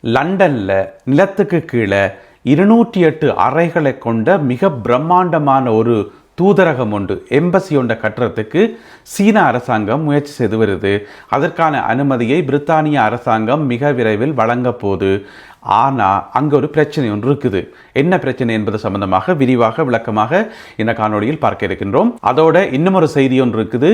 லண்டனில் நிலத்துக்கு கீழே இருநூற்றி எட்டு அறைகளை கொண்ட மிக பிரம்மாண்டமான ஒரு தூதரகம் ஒன்று எம்பசி ஒன்றை கட்டுறதுக்கு சீன அரசாங்கம் முயற்சி செய்து வருது. அதற்கான அனுமதியை பிரித்தானிய அரசாங்கம் மிக விரைவில் வழங்க ஆனால் அங்கே ஒரு பிரச்சனை ஒன்று இருக்குது. என்ன பிரச்சனை என்பது சம்பந்தமாக விரிவாக விளக்கமாக இந்த காணொளியில் பார்க்க இருக்கின்றோம். அதோட இன்னும் ஒரு செய்தி ஒன்று இருக்குது.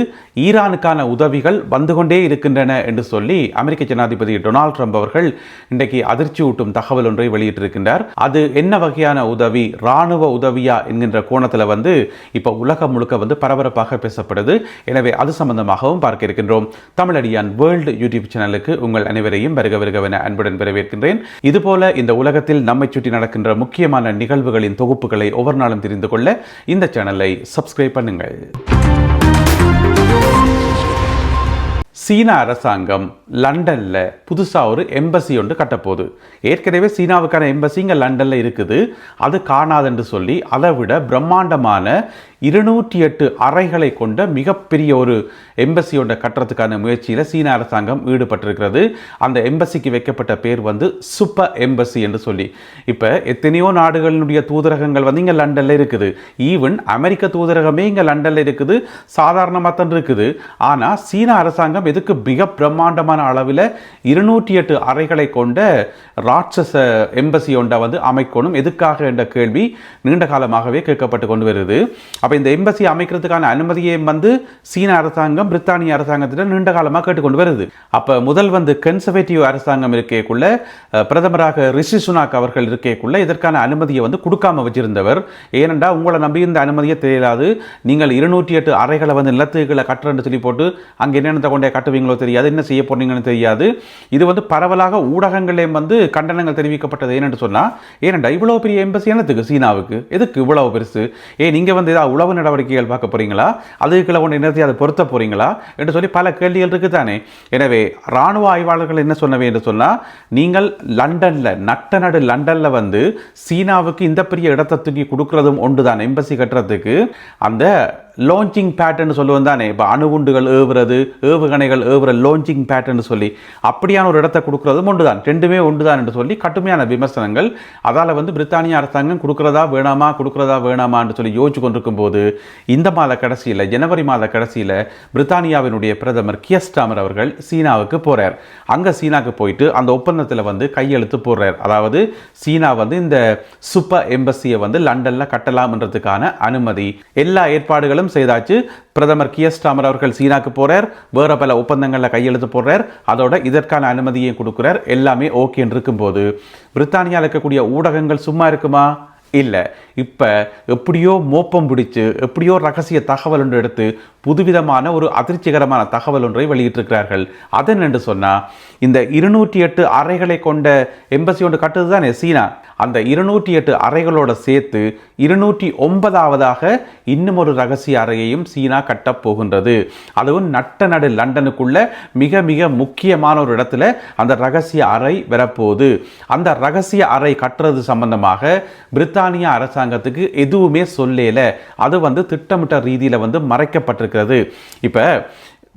ஈரானுக்கான உதவிகள் வந்து கொண்டே இருக்கின்றன என்று சொல்லி அமெரிக்க ஜனாதிபதி டொனால்ட் ட்ரம்ப் அவர்கள் இன்றைக்கு அதிர்ச்சி ஊட்டும் தகவல் ஒன்றை வெளியிட்டிருக்கின்றார். அது என்ன வகையான உதவி இராணுவ உதவியா என்கின்ற கோணத்தில் வந்து இப்போ உலகம் முழுக்க வந்து பரபரப்பாக பேசப்படுது. எனவே அது சம்பந்தமாகவும் பார்க்க இருக்கின்றோம். தமிழடியான் வேர்ல்டு யூடியூப் சேனலுக்கு உங்கள் அனைவரையும் வருக வருகவென அன்புடன் வரவேற்கின்றேன். இதுபோல இந்த உலகத்தில் நம்மை சுற்றி நடக்கின்ற முக்கியமான நிகழ்வுகளின் தொகுப்புகளை ஒவ்வொரு நாளும் தெரிந்து கொள்ள இந்த சேனலை சப்ஸ்கிரைப் பண்ணுங்கள். சீன அரசாங்கம் லண்டனில் புதுசாக ஒரு எம்பசி ஒன்று கட்டப்போகுது. ஏற்கனவே சீனாவுக்கான எம்பசி இங்கே லண்டனில் இருக்குது. அது காணாதுன்னு சொல்லி அதை விட பிரம்மாண்டமான இருநூற்றி எட்டு அறைகளை கொண்ட மிகப்பெரிய ஒரு எம்பசி ஒன்றை கட்டுறதுக்கான முயற்சியில் சீன அரசாங்கம் ஈடுபட்டிருக்கிறது. அந்த எம்பசிக்கு வைக்கப்பட்ட பேர் வந்து சூப்பர் எம்பசி என்று சொல்லி. இப்போ எத்தனையோ நாடுகளினுடைய தூதரகங்கள் வந்து இங்கே லண்டனில் இருக்குது. ஈவன் அமெரிக்க தூதரகமே இங்கே லண்டனில் இருக்குது. சாதாரணமாக தான் இருக்குது. ஆனால் சீன அரசாங்கம் எதுக்கு மிக பிரம்மாண்டமான அளவில் இருநூற்றி எட்டு அறைகளை கொண்ட ராட்சச எம்பசி ஒன்றை வந்து அமைக்கணும்? எதுக்காக? என்ற கேள்வி நீண்ட காலமாகவே கேட்கப்பட்டு கொண்டு வருது. அப்போ இந்த எம்பசி அமைக்கிறதுக்கான அனுமதியை வந்து சீன அரசாங்கம் பிரித்தானிய அரசாங்கத்திடம் நீண்ட காலமாக கேட்டுக்கொண்டு வருது. அப்போ முதல் வந்து கன்சர்வேட்டிவ் அரசாங்கம் இருக்கேக்குள்ள பிரதமராக ரிஷி சுனாக் அவர்கள் இருக்கேக்குள்ள இதற்கான அனுமதியை வந்து கொடுக்காம வச்சிருந்தவர். ஏனென்றா உங்களை நம்பி இந்த அனுமதியை தெரியாது. நீங்கள் இருநூற்றி எட்டு அறைகளை வந்து நிலத்துகளை கட்டுறது சொல்லி போட்டு அங்கே என்னென்ன கொண்டே கட்டுவீங்களோ தெரியாது என்ன செய்ய போனீங்கன்னு தெரியாது. இது வந்து பரவலாக ஊடகங்களையும் வந்து கண்டனங்கள் தெரிவிக்கப்பட்டது ஏனென்று சொன்னால் ஏனென்றா இவ்வளவு பெரிய எம்பசி என்னத்துக்கு? சீனாவுக்கு. எதுக்கு இவ்வளவு பெருசு? ஏன் நீங்கள் வந்து ஏதாவது உளவு நடவடிக்கைகள் பார்க்க போறீங்களா? அதுக்குள்ள ஒன்று நிறுத்தி அதை பொருத்த போறீங்களா? என்று சொல்லி பல கேள்விகள் இருக்குது தானே எனவே ராணுவ ஆய்வாளர்கள் என்ன சொன்னவே என்று சொன்னால் நீங்கள் லண்டனில் நட்ட நடு லண்டனில் வந்து சீனாவுக்கு இந்த பெரிய இடத்தை தூக்கி கொடுக்கறதும் ஒன்றுதான் எம்பசி கட்டுறதுக்கு. அந்த லான்ச்சிங் பேட்டர்ன் சொல்லுவோம் தானே. இப்போ அணுகுண்டுகள் ஏவுறது ஏவுகணைகள் ஏவுற லான்ச்சிங் பேட்டர்ன் சொல்லி அப்படியான ஒரு இடத்த கொடுக்குறதும் ஒன்று தான் ரெண்டுமே ஒன்றுதான் என்று சொல்லி கடுமையான விமர்சனங்கள். அதால் வந்து பிரித்தானிய அரசாங்கம் கொடுக்குறதா வேணாமா கொடுக்குறதா வேணாமான்னு சொல்லி யோசிச்சு கொண்டிருக்கும் போது இந்த மாத கடைசியில் ஜனவரி மாத கடைசியில் பிரித்தானியாவினுடைய பிரதமர் கியஸ்டாமர் அவர்கள் சீனாவுக்கு போகிறார் அங்கே சீனாவுக்கு போயிட்டு அந்த ஒப்பந்தத்தில் வந்து கையெழுத்து போடுறார். அதாவது சீனா வந்து இந்த சூப்பர் எம்பசியை வந்து லண்டனில் கட்டலாம்ன்றதுக்கான அனுமதி. எல்லா ஏற்பாடுகளும் செய்தாச்சு. பிரதமர் கியஸ்டாமர் அவர்கள் சீனாக்கு போறார். வேறு பல ஒப்பந்தங்களில் கையெழுத்து போடுறார். அதோட இதற்கான அனுமதியை கொடுக்குறார். எல்லாமே ஓகேன்னு இருக்கும்போது பிரித்தானியாவில் இருக்கக்கூடிய ஊடகங்கள் சும்மா இருக்குமா? இல்லை. இப்போ எப்படியோ மோப்பம் பிடிச்சு எப்படியோ ரகசிய தகவல் ஒன்று எடுத்து புதுவிதமான ஒரு அதிர்ச்சிகரமான தகவல் ஒன்றை வெளியிட்டிருக்கிறார்கள். அதன் என்று சொன்னால் இந்த இருநூற்றி எட்டு அறைகளை கொண்ட எம்பசி ஒன்று கட்டுது தானே சீனா. அந்த இருநூற்றி எட்டு அறைகளோட சேர்த்து இருநூற்றி ஒன்பதாவதாக இன்னும் ஒரு ரகசிய அறையையும் சீனா கட்டப் போகின்றது. அதுவும் நட்ட நடு லண்டனுக்குள்ள மிக மிக முக்கியமான ஒரு இடத்துல அந்த ரகசிய அறை வரப்போகுது. அந்த ரகசிய அறை கட்டுறது சம்பந்தமாக பிரித்தானிய அரசாங்கத்துக்கு எதுவுமே சொல்லல. அது வந்து திட்டமிட்ட ரீதியில் வந்து மறைக்கப்பட்டிருக்கு. இருக்கிறது. இப்போ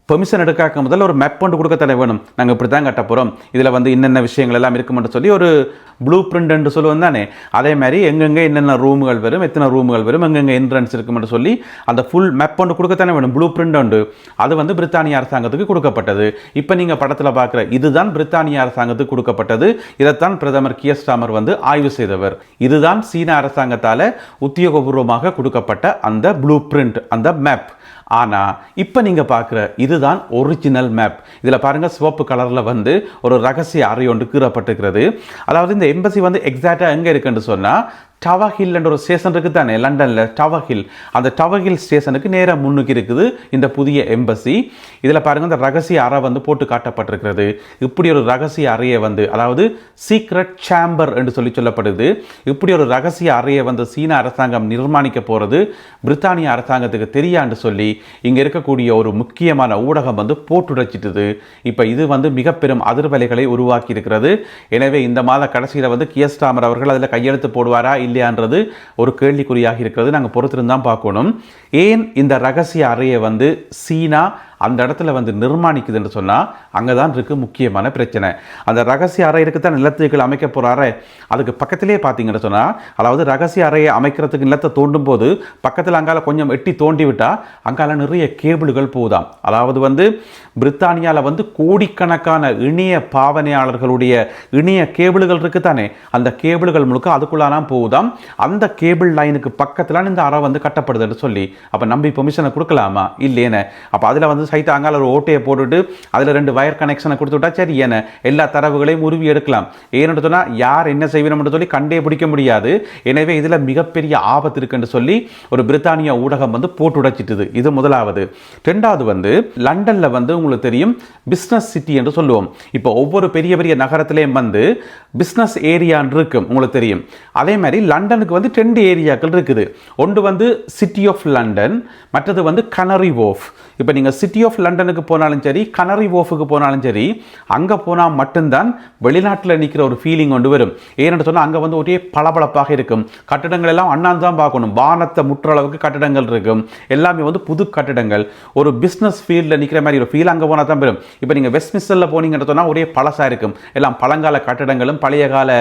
பெர்மிஷன் எடுக்காக்க முதல்ல ஒரு மேப் ஒன்று கொடுக்கத்தானே வேணும். நாங்கள் இப்படி தான் கட்ட போகிறோம் இதில் வந்து என்னென்ன விஷயங்கள் எல்லாம் இருக்குமென்று சொல்லி ஒரு ப்ளூ பிரிண்ட் என்று சொல்லுவோம் தானே? அதே மாதிரி எங்கெங்கே என்னென்ன ரூமுகள் வரும் எத்தனை ரூமுகள் வரும் எங்கெங்கே என்ட்ரன்ஸ் இருக்குமென்று சொல்லி அந்த ஃபுல் மேப் ஒன்று கொடுக்கத்தானே வேணும். ப்ளூ பிரிண்ட் உண்டு அது வந்து பிரித்தானிய அரசாங்கத்துக்கு கொடுக்கப்பட்டது. இப்போ நீங்கள் படத்தில் பார்க்குற இதுதான் பிரித்தானிய அரசாங்கத்துக்கு கொடுக்கப்பட்டது. இதைத்தான் பிரதமர் கியஸ்டாமர் வந்து ஆய்வு செய்தவர். இதுதான் சீன அரசாங்கத்தால் உத்தியோகபூர்வமாக கொடுக்கப்பட்ட அந்த ப்ளூ பிரிண்ட் அந்த மேப் ஆனால் இப்போ நீங்கள் பார்க்குற இதுதான் ஒரிஜினல் மேப் இதில் பாருங்கள் சிவப்பு கலரில் வந்து ஒரு ரகசிய அறை ஒன்று கீறப்பட்டிருக்கிறது. அதாவது இந்த எம்பசி வந்து எக்ஸாக்டாக எங்கே இருக்குன்னு சொன்னால் டவர் ஹில் என்ற ஒரு ஸ்டேஷன் இருக்குது தானே லண்டனில் டவர் ஹில் அந்த டவர் ஹில் ஸ்டேஷனுக்கு நேராக முன்னுக்கு இருக்குது. இந்த புதிய எம்பசி இதில் பாருங்கள் இந்த ரகசிய அறை வந்து போட்டு காட்டப்பட்டிருக்கிறது. இப்படி ஒரு ரகசிய அறையை வந்து அதாவது சீக்ரெட் சேம்பர் என்று சொல்லி சொல்லப்படுது. இப்படி ஒரு ரகசிய அறையை வந்து சீன அரசாங்கம் நிர்மாணிக்க போகிறது பிரித்தானிய அரசாங்கத்துக்கு தெரியான்னு சொல்லி இங்கே இருக்கக்கூடிய ஒரு முக்கியமான ஊடகம் வந்து போட்டுடைச்சிட்டுது. இப்போ இது வந்து மிக பெரும் அதிர்வலைகளை உருவாக்கி இருக்கிறது எனவே இந்த மாத கடைசியில் வந்து கியஸ்டாமர் அவர்கள் அதில் கையெழுத்து போடுவாரா இல்லையான்றது ஒரு கேள்விக்குறியாக இருக்கிறது. நாங்கள் பொறுத்திருந்தான் பார்க்கணும். ஏன் இந்த ரகசிய அறையை வந்து சீனா அந்த இடத்துல வந்து நிர்மாணிக்குதுன்னு சொன்னால் அங்கே தான் இருக்குது முக்கியமான பிரச்சனை. அந்த ரகசிய அறை இருக்குதான் நிலத்துக்கு அமைக்க போகிற அறை அதுக்கு பக்கத்திலே பார்த்தீங்கன்னு சொன்னால் அதாவது ரகசிய அறையை அமைக்கிறதுக்கு நிலத்தை தோண்டும் போது பக்கத்தில் அங்கால கொஞ்சம் எட்டி தோண்டி விட்டால் அங்கால நிறைய கேபிள்கள் போகுதாம். அதாவது வந்து பிரித்தானியாவில் வந்து கோடிக்கணக்கான இணைய பாவனையாளர்களுடைய இணைய கேபிள்கள் இருக்கு தானே அந்த கேபிள்கள் முழுக்க அதுக்குள்ளாலாம் போகுதாம். அந்த கேபிள் லைனுக்கு பக்கத்தில் இந்த அறை வந்து கட்டப்படுதுன்னு சொல்லி அப்போ நம்பி பெர்மிஷனை கொடுக்கலாமா? இல்லையேன்னு. அப்போ அதில் வந்து சைட் அங்கால ஒரு ஓட்டையை போட்டுட்டு அதில் ரெண்டு வயர் கனெக்ஷனை கொடுத்து விட்டா சரி என்ன? எல்லா தரவுகளையும் உருவி எடுக்கலாம். ஏன்னு சொன்னால் யார் என்ன செய்யணும்னு சொல்லி கண்டே பிடிக்க முடியாது. எனவே இதில் மிகப்பெரிய ஆபத்து இருக்குன்னு சொல்லி ஒரு பிரித்தானியா ஊடகம் வந்து போட்டு உடைச்சிட்டுது. இது முதலாவது. ரெண்டாவது வந்து லண்டனில் வந்து உங்களுக்கு தெரியும் பிஸ்னஸ் சிட்டி என்று சொல்லுவோம். இப்போ ஒவ்வொரு பெரிய பெரிய நகரத்திலையும் வந்து பிஸ்னஸ் ஏரியான்னு இருக்கும் உங்களுக்கு தெரியும். அதே மாதிரி லண்டனுக்கு வந்து ரெண்டு ஏரியாக்கள் இருக்குது. ஒன்று வந்து சிட்டி ஆஃப் லண்டன் மற்றது வந்து கனரி ஓஃப் இப்போ நீங்கள் சிட்டி ஆஃப் லண்டனுக்கு போனாலும் சரி கனரி ஓஃபுக்கு போனாலும் சரி அங்கே போனால் மட்டும்தான் வெளிநாட்டில் நிற்கிற ஒரு ஃபீலிங் கொண்டு வரும். ஏன்னு சொன்னால் அங்கே வந்து ஒரே பளபளப்பாக இருக்கும். கட்டிடங்கள் எல்லாம் அண்ணாந்து தான் பார்க்கணும். வானத்தை முற்ற அளவுக்கு கட்டிடங்கள் இருக்கும். எல்லாமே வந்து புது கட்டிடங்கள். ஒரு பிஸ்னஸ் ஃபீல்டில் நிற்கிற மாதிரி ஒரு ஃபீல் அங்கே போனால் தான் பெறும் இப்போ நீங்கள் வெஸ்ட்மிஸ்டரில் போனீங்கன்னு சொன்னால் ஒரே பழசாக இருக்கும். எல்லாம் பழங்கால கட்டிடங்களும் பழைய கால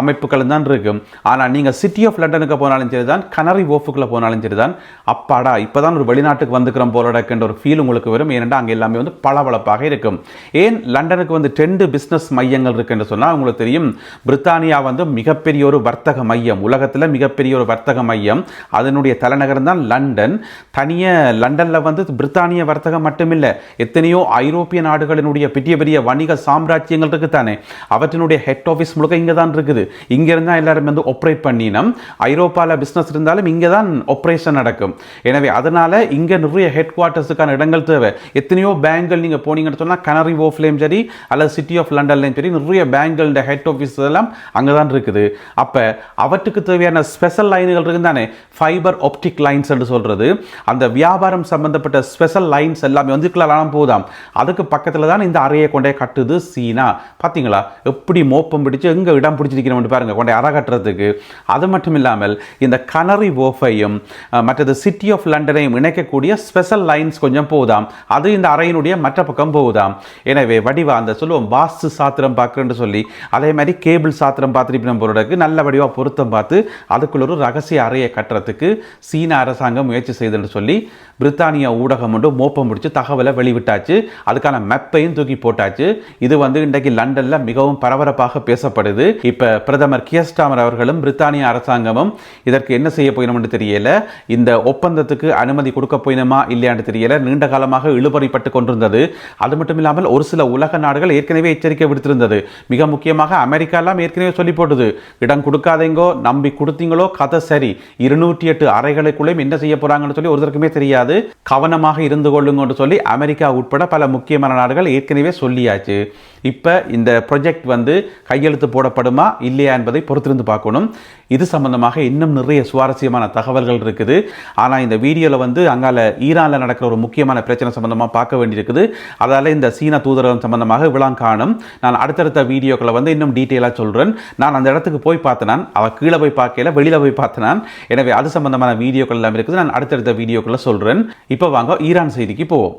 அமைப்புகளும் தான் இருக்கும். ஆனால் நீங்கள் சிட்டி ஆஃப் லண்டனுக்கு போனாலும் சரி தான் கனரி ஓஃபுக்குள்ளே போனாலும் சரி தான் அப்பாடா இப்போ தான் ஒரு வெளிநாட்டுக்கு வந்துக்கிறோம் போலடக்கின்ற ஒரு ஃபீல் உங்களுக்கு வரும். ஏனென்றால் அங்கே எல்லாமே வந்து பளபளப்பாக இருக்கும். ஏன்? லண்டனுக்கு வந்து ரெண்டு பிஸ்னஸ் மையங்கள் இருக்குன்னு சொன்னால் உங்களுக்கு தெரியும். பிரித்தானியா வந்து மிகப்பெரிய ஒரு வர்த்தக மையம். உலகத்தில் மிகப்பெரிய ஒரு வர்த்தக மையம். அதனுடைய தலைநகரம் தான் லண்டன். தனிய லண்டனில் வந்து பிரித்தானிய வர்த்தகம் மட்டுமில்லை. எத்தனையோ ஐரோப்பிய நாடுகளினுடைய பெரிய பெரிய வணிக சாம்ராஜ்யங்கள் இருக்கு தானே. அவற்றினுடைய ஹெட் ஆஃபீஸ் முழுக்க இங்கே தான் இருக்குது. இங்கே இருந்தால் எல்லாரும் வந்து ஒப்ரேட் பண்ணினோம். ஐரோப்பாவில் பிஸ்னஸ் இருந்தாலும் இங்கே தான் ஆப்ரேஷன் நடக்கும். எனவே அதனால் இங்கே நிறைய ஹெட் குவார்ட்டர்ஸுக்கான இடங்கள் தேவை. எத்தனையோ பேங்குகள் நீங்கள் போனீங்கன்னு சொன்னால் கனரி ஓஃப்லேயும் சரி அல்லது சிட்டி ஆஃப் லண்டன்லேயும் சரி நிறைய பேங்குகளோட ஹெட் ஆஃபீஸ் எல்லாம் அங்கே தான் இருக்குது. அப்போ அவற்றுக்கு தேவையான ஸ்பெஷல் லைன்கள் இருக்குது தானே? ஃபைபர் ஆப்டிக் லைன்ஸ் என்று சொல்கிறது அந்த வியாபாரம் சம்பந்தப்பட்ட ஸ்பெஷல் லைன்ஸ் எல்லாமே வந்து இதுக்குள்ளலாம் போதாம். அதுக்கு பக்கத்தில் தான் இந்த அறையை கொண்டே கட்டுது சீனா. பார்த்தீங்களா எப்படி மோப்பம் பிடிச்சு எங்கே இடம் பிடிச்சிருக்கிறோம் பாருங்க கொண்டே அறை கட்டுறதுக்கு. அது மட்டும் இல்லாமல் இந்த கனரி ஓஃபையும் மற்றது சிட்டி ஆஃப் லண்டனையும் இணைக்கக்கூடிய ஸ்பெஷல் லைன்ஸ் கொஞ்சம் போகுதாம் அது இந்த அறையினுடைய மற்ற பக்கம் போகுதாம் எனவே வடிவா அந்த சொல்லுவோம் வாஸ்து சாத்திரம் பார்க்குறேன்னு சொல்லி அதே மாதிரி கேபிள் சாத்திரம் பார்த்துட்டு பொருளுக்கு நல்ல வடிவாக பொருத்தம் பார்த்து அதுக்குள்ள ஒரு ரகசிய அறையை கட்டுறதுக்கு சீன அரசாங்கம் முயற்சி செய்துன்னு சொல்லி பிரித்தானியா ஊடகம் ஒன்று மோப்பம் முடித்து தகவலை வெளிவிட்டாச்சு. அதுக்கான மெப்பையும் தூக்கி போட்டாச்சு. இது வந்து இன்றைக்கு லண்டனில் மிகவும் பரபரப்பாக பேசப்படுது. இப்போ பிரதமர் கியஸ்டாமர் அவர்களும் பிரித்தானிய அரசாங்கமும் இதற்கு என்ன செய்ய போயினோம்னு தெரியல. இந்த ஒப்பந்தத்துக்கு அனுமதி கொடுக்க போயினமா இல்லையான்னு தெரியல. நீண்ட காலமாக இழுபறிப்பட்டு கொண்டிருந்தது. அது மட்டும் இல்லாமல் ஒரு சில உலக நாடுகள் ஏற்கனவே எச்சரிக்கை விடுத்திருந்தது. மிக முக்கியமாக அமெரிக்காலாம் ஏற்கனவே சொல்லி போட்டது. இடம் கொடுக்காதீங்கோ நம்பி கொடுத்தீங்களோ கதை சரி. இருநூற்றி எட்டு அறைகளுக்குள்ளேயும் என்ன செய்ய போறாங்கன்னு சொல்லி ஒருத்தருக்குமே தெரியாது. கவனமாக இருந்து கொள்ளுங்கன்னு சொல்லி அமெரிக்கா உட்பட பல முக்கியமான நாடுகள் ஏற்கனவே சொல்லியாச்சு. இப்போ இந்த ப்ரொஜெக்ட் வந்து கையெழுத்து போடப்படுமா இல்லையா என்பதை பொறுத்திருந்து பார்க்கணும். இது சம்பந்தமாக இன்னும் நிறைய சுவாரஸ்யமான தகவல்கள் இருக்குது. ஆனால் இந்த வீடியோவில் வந்து அங்கால ஈரானில் நடக்கிற ஒரு முக்கியமான பிரச்சனை சம்பந்தமாக பார்க்க வேண்டியிருக்குது. அதால் இந்த சீன தூதரகம் சம்பந்தமாக விழாங் காணும். நான் அடுத்தடுத்த வீடியோக்களை வந்து இன்னும் டீட்டெயிலாக சொல்கிறேன் நான் அந்த இடத்துக்கு போய் பார்த்தனான். அவள் கீழே போய் பார்க்கல வெளியில் போய் பார்த்தனான். எனவே அது சம்பந்தமான வீடியோக்கள் எல்லாம் இருக்குது. நான் அடுத்தடுத்த வீடியோக்களை சொல்கிறேன் இப்போ வாங்க ஈரான் செய்திக்கு போவோம்.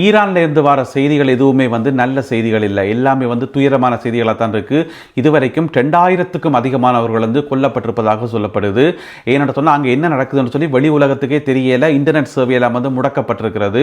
ஈரான்லேருந்து வர செய்திகள் எதுவுமே வந்து நல்ல செய்திகள் இல்லை. எல்லாமே வந்து துயரமான செய்திகளாக தான் இருக்கு. இதுவரைக்கும் ரெண்டாயிரத்துக்கும் அதிகமானவர்கள் வந்து கொல்லப்பட்டிருப்பதாக சொல்லப்படுது. ஏன்னு சொன்னால் அங்கே என்ன நடக்குதுன்னு சொல்லி வெளி உலகத்துக்கே தெரியலை. இன்டர்நெட் சேவை எல்லாம் வந்து முடக்கப்பட்டிருக்கிறது.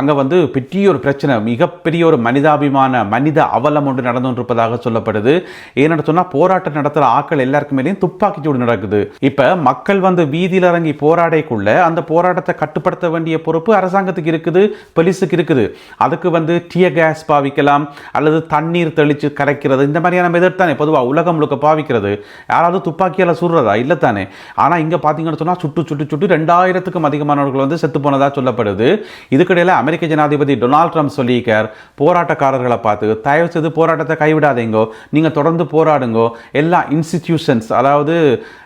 அங்கே வந்து பெரிய ஒரு பிரச்சனை மிகப்பெரிய ஒரு மனிதாபிமான மனித அவலம் ஒன்று நடந்து சொல்லப்படுது. ஏன்னு சொன்னால் போராட்டம் நடத்துகிற ஆட்கள் எல்லாருக்கும் மேலேயும் துப்பாக்கி சூடு நடக்குது. இப்போ மக்கள் வந்து வீதியில் இறங்கி போராடக்குள்ள அந்த போராட்டத்தை கட்டுப்படுத்த வேண்டிய பொறுப்பு அரசாங்கத்துக்கு இருக்குது. போலீஸுக்கு இருக்குது. அதுக்கு வந்து டிய கேஸ் பாவிக்கலாம் அல்லது தண்ணீர் தெளித்து கரைக்கிறது இந்த மாதிரியான மெதட் தானே. பொதுவாக உலகம் முழுக்க பாவிக்கிறது. யாராவது துப்பாக்கியால் சுடுறதா? இல்லை தானே. ஆனால் இங்கே பார்த்தீங்கன்னு சொன்னால் சுட்டு சுட்டு சுட்டு ரெண்டாயிரத்துக்கும் அதிகமானவர்கள் வந்து செத்து போனதாக சொல்லப்படுது. இதுக்கிடையில் அமெரிக்க ஜனாதிபதி டொனால்ட் ட்ரம்ப் சொல்லியிருக்கார் போராட்டக்காரர்களை பார்த்து தயவு செய்து போராட்டத்தை கைவிடாதீங்கோ. நீங்கள் தொடர்ந்து போராடுங்கோ. எல்லா இன்ஸ்டிடியூஷன்ஸ் அதாவது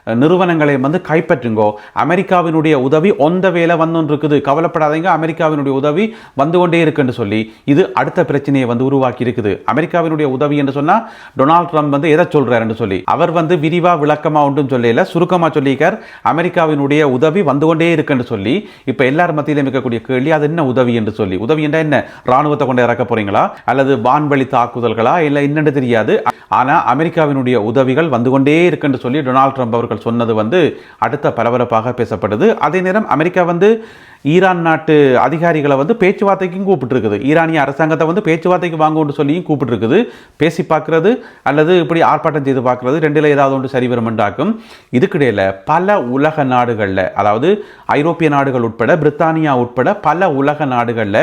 நிறுவனங்களை வந்து கைப்பற்றுங்கோ. அமெரிக்காவினுடைய உதவி ஒந்த வேலை வந்துருக்குது கவலைப்படாதீங்க. அமெரிக்காவினுடைய உதவி வந்து கொண்டே இருக்குன்னு சொல்லி இது அடுத்த பிரச்சனையை வந்து உருவாக்கி இருக்குது அமெரிக்காவினுடைய உதவி என்று சொன்னால் டொனால்ட் ட்ரம்ப் வந்து எதை சொல்கிறாருன்னு சொல்லி. அவர் வந்து விரிவாக விளக்கமாக ஒன்றும் சொல்லல சுருக்கமாக சொல்லியிருக்கார். அமெரிக்காவினுடைய உதவி வந்து கொண்டே இருக்குன்னு சொல்லி இப்போ எல்லார் மத்தியிலும் இருக்கக்கூடிய கேள்வி அது என்ன உதவி என்று சொல்லி. உதவி என்றால் என்ன? ராணுவத்தை கொண்டு இறக்க போறீங்களா? அல்லது வான்வழி தாக்குதல்களா? இல்லை என்னென்னு தெரியாது. ஆனால் அமெரிக்காவினுடைய உதவிகள் வந்து கொண்டே இருக்குன்னு சொல்லி டொனால்ட் ட்ரம்ப் அவர்கள் சொன்னது வந்து அடுத்த பரபரப்பாக பேசப்படுது. அதே நேரம் அமெரிக்கா வந்து ஈரான் நாட்டு அதிகாரிகளை வந்து பேச்சுவார்த்தைக்கும் கூப்பிட்டுருக்குது. ஈரானிய அரசாங்கத்தை வந்து பேச்சுவார்த்தைக்கு வாங்கும்னு சொல்லியும் கூப்பிட்டுருக்குது. பேசி பார்க்குறது அல்லது இப்படி ஆர்ப்பாட்டம் செய்து பார்க்குறது ரெண்டில் ஏதாவது ஒன்று சரி வருமெண்டாக்கும் இதுக்கிடையில் பல உலக நாடுகளில் அதாவது ஐரோப்பிய நாடுகள் உட்பட பிரித்தானியா உட்பட பல உலக நாடுகளில்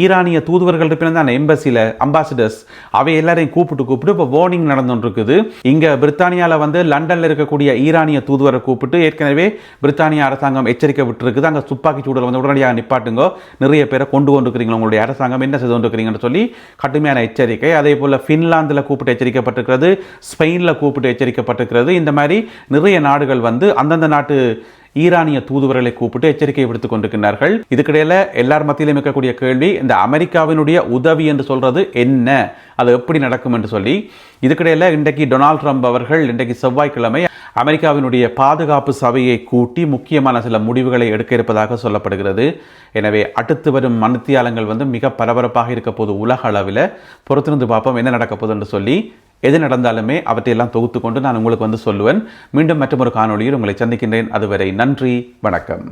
ஈரானிய தூதுவர்கள் இருப்பின எம்பசியில் அம்பாசிடர்ஸ் அவை எல்லாரையும் கூப்பிட்டு கூப்பிட்டு இப்போ வார்னிங் நடந்துட்டு இருக்குது இங்கே பிரித்தானியாவில் வந்து லண்டனில் இருக்கக்கூடிய ஈரானிய தூதுவரை கூப்பிட்டு ஏற்கனவே பிரித்தானிய அரசாங்கம் எச்சரிக்கை விட்டுருக்குது. அங்கே துப்பாக்கி சூடல் வந்து உடனடியாக நிப்பாட்டுங்க. நிறைய பேரை கொண்டு கொண்டிருக்கிறீங்க உங்களுடைய அரசாங்கம் என்ன செய்து கொண்டிருக்கிறீங்கன்னு சொல்லி கடுமையான எச்சரிக்கை. அதே போல் ஃபின்லாந்தில் கூப்பிட்டு எச்சரிக்கப்பட்டிருக்கிறது ஸ்பெயினில் கூப்பிட்டு எச்சரிக்கப்பட்டிருக்கிறது. இந்த மாதிரி நிறைய நாடுகள் வந்து அந்தந்த நாட்டு ஈரானிய தூதுவர்களை கூப்பிட்டு எச்சரிக்கை விடுத்துக் கொண்டிருக்கிறார்கள் இதுக்கிடையில எல்லார் மத்தியிலும் இருக்கக்கூடிய கேள்வி இந்த அமெரிக்காவினுடைய உதவி என்று சொல்றது என்ன? அது எப்படி நடக்கும் என்று சொல்லி இதுக்கிடையில இன்றைக்கு டொனால்ட் ட்ரம்ப் அவர்கள் இன்றைக்கு செவ்வாய்க்கிழமை அமெரிக்காவினுடைய பாதுகாப்பு சபையை கூட்டி முக்கியமான சில முடிவுகளை எடுக்க இருப்பதாக சொல்லப்படுகிறது. எனவே அடுத்து வரும் மனுத்தியாலங்கள் வந்து மிக பரபரப்பாக இருக்க போது உலக அளவில் பொறுத்திருந்து பார்ப்போம் என்ன நடக்க போகுது என்று சொல்லி எது நடந்தாலுமே அவற்றையெல்லாம் தொகுத்து கொண்டு நான் உங்களுக்கு வந்து சொல்லுவேன். மீண்டும் மற்றொரு காணொலியில் உங்களை சந்திக்கின்றேன். அதுவரை நன்றி வணக்கம்.